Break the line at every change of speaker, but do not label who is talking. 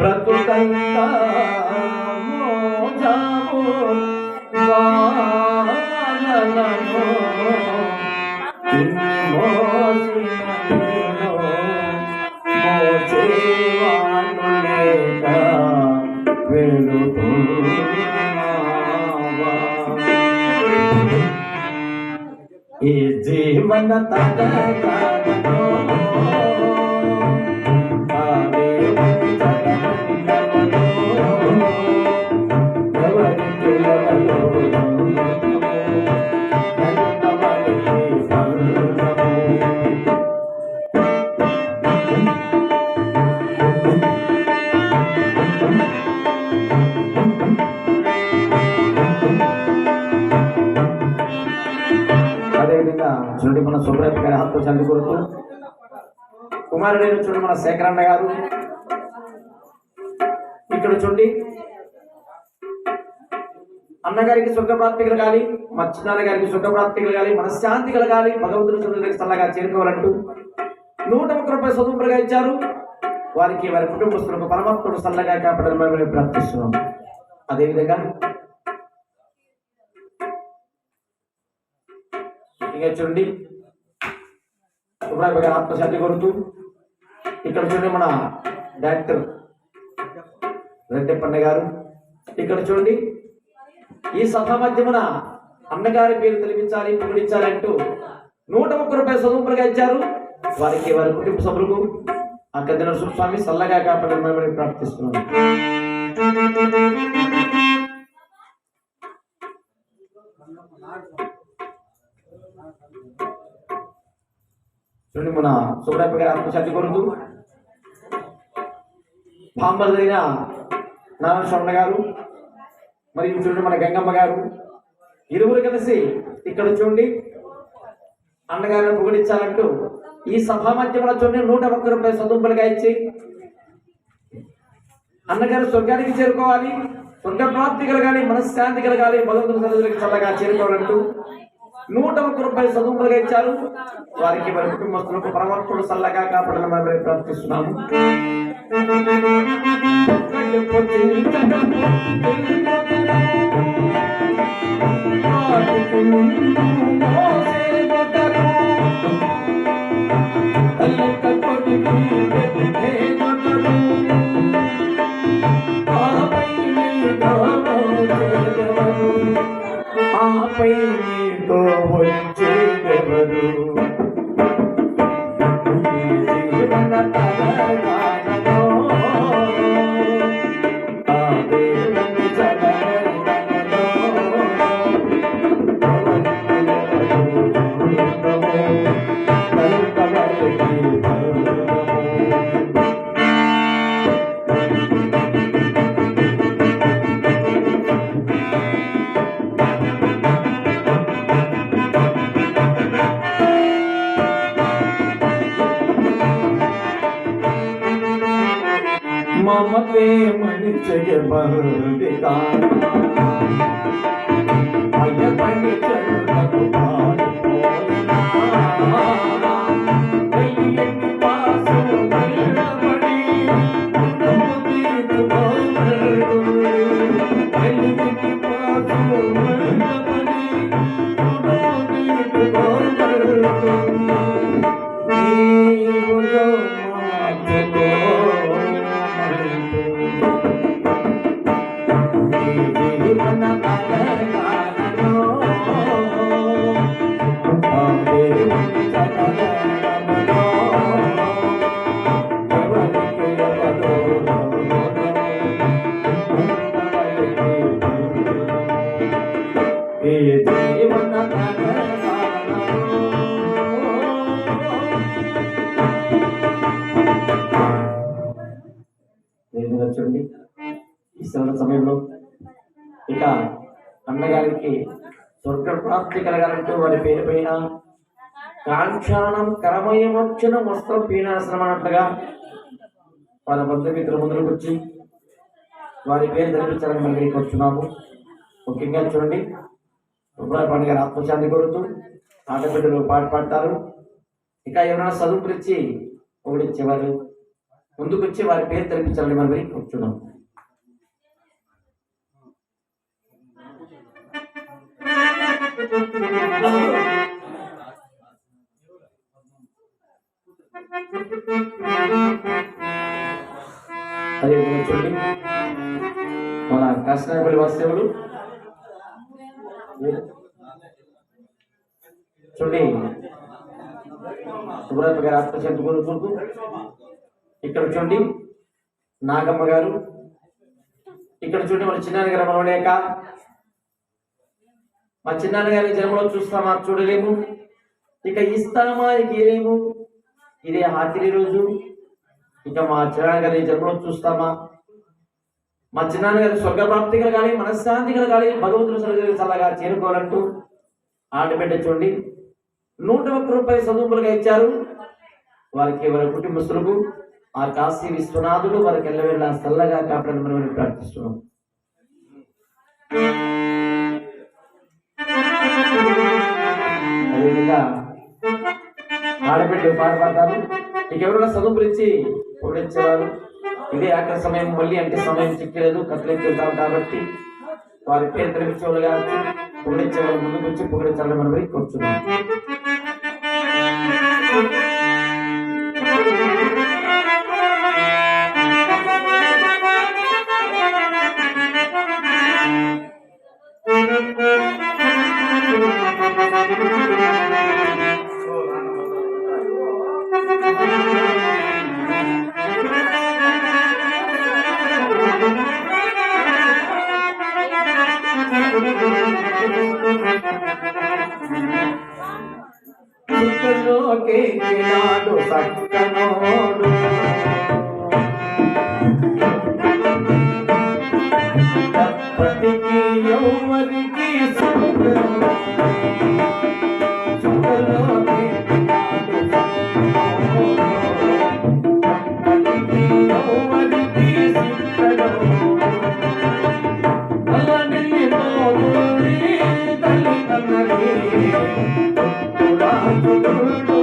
బ్రతుకంతా మోజాము వాననము. ఇన్ని మోసిన లేక ఈ జీవన తగను చూడండి మన సుబ్రత గారి హత్య చంది కొడుకు కుమారుడైన చూడండి మన శేఖరన్న గారు. ఇక్కడ చూడండి. అన్నగారికి స్వర్గప్రాప్తి కలగాలి మా చిన్నాన్న గారికి స్వర్గప్రాప్తి కలగాలి మనశ్శాంతి కలగాలి భగవంతుని చూడడానికి సల్లగా చేరుకోవాలంటూ నూట ఒక్క రూపాయలు స్వతంత్రంగా ఇచ్చారు. వారికి వారి కుటుంబస్తులకు పరమాత్ముడు సల్లగా కాపాడని మేము ప్రార్థిస్తున్నాం. అదేవిధంగా ఇంకా చూడండి. సుబ్రాయ్ గారు ఆత్మశాంతి కొడుతూ ఇక్కడ చూడండి మన డాక్టర్ రెడ్డెప్పన్న గారు. ఇక్కడ చూడండి. ఈ సభ మధ్యమున అన్నగారి పేరు తెలిపించాలి పిలిపించాలి అంటూ నూట ముప్పై రూపాయలు సదుపులుగా ఇచ్చారు. వారికి వారి కుటుంబ సభ్యులకు ఆ కద్ద నరసింహస్వామి సల్లగా కాపాడమని ప్రార్థిస్తున్నాను. చూడండి మన సుబ్రాయప్ప గారి ఆత్మశాంతి కొడుతూ పాంబలదైన నారాయణ స్వర్ణ గారు మరియు చూడండి మన గంగమ్మ గారు. ఇరువురు కలిసి ఇక్కడ చూడండి అన్నగారిని పొగిడించాలంటూ ఈ సభా మధ్యలో చూడండి నూట ఒక్క రూపాయలు సదుంపులుగా ఇచ్చి అన్నగారు స్వర్గానికి చేరుకోవాలి స్వర్గ ప్రాప్తి కలగాలి మనశ్శాంతి కలగాలి భగవంతుని సన్నిధికి చల్లగా చేరుకోవాలంటూ నూట ముప్పై రూపాయలు సదుంపులుగా ఇచ్చారు వారికి వారి కుటుంబస్తులకు పరమాత్ముడు చల్లగా కాపాడని మనం ప్రార్థిస్తున్నాము you. के बल विकास అన్నగారికి స్వర్గ ప్రాప్తి కలగాలంటూ వారి పేరు పైన కాంక్షానం కరమయమర్చన వస్త్రం పీనాశనం అన్నట్లుగా వాళ్ళ బంధుమిత్రుల ముందుకు వచ్చి వారి పేరు ధరించాలని మళ్ళీ వచ్చున్నాము ముఖ్యంగా చూడండి సుబ్రహ్మణ్య గారు ఆత్మశాంతి కోరుతూ ఆడబిడ్డలు పాట పాడతారు. ఇంకా ఎవరైనా చదువుకునిచ్చి పొగిడించేవారు ముందుకు వచ్చి వారి పేరు తెలిపించాలని మనం కూర్చున్నాం అదే విధంగా మన కృష్ణపల్లి వాస్తవులు చూడండి. సుబ్రత గారు ఆత్మశాంతి కోరుకుంటూ ఇక్కడ చూడండి. నాగమ్మ గారు. ఇక్కడ చూడండి మన చిన్న గారు మనలేక మా చిన్నాన్న జన్మలో చూస్తామా? చూడలేము. ఇక ఇస్తామా? ఇక ఇదే ఆఖరి రోజు. ఇక మా చిన్నగారి జన్మలో చూస్తామా? మా చిన్నగారి స్వర్గప్రాప్తిగా స్వర్గప్రాప్తి కలగాలి మనశ్శాంతి కలగాలి భగవంతుని చల్లగా చేరుకోవాలంటూ ఆడబిడ్డ చూడండి. నూట ఒక్క రూపాయలు చదువులుగా ఇచ్చారు. వారికి వారి కుటుంబస్తులకు ఆ కాశీ విశ్వనాథుడు వారికి ఎల్లవేళ చల్లగా కాపాడని ప్రార్థిస్తున్నాం. అదేవిధంగా ఆడబిడ్డలు పాటపడతారు ఇక ఎవరైనా చదువులు ఇచ్చి ఇదే ఆఖరి సమయం మళ్ళీ అంటే సమయం చిక్కలేదు కత్తిరించుతాం కాబట్టి వారి పేరు తెలిపించేవాళ్ళుగా పొగిడించేవాళ్ళు ముందుకు వచ్చి పొగిడించాలని మనం కూర్చున్నాం. సుఖలోకే నాడు సక్కనోడు తప్పటికి ఎవరికి సుఖం? Guru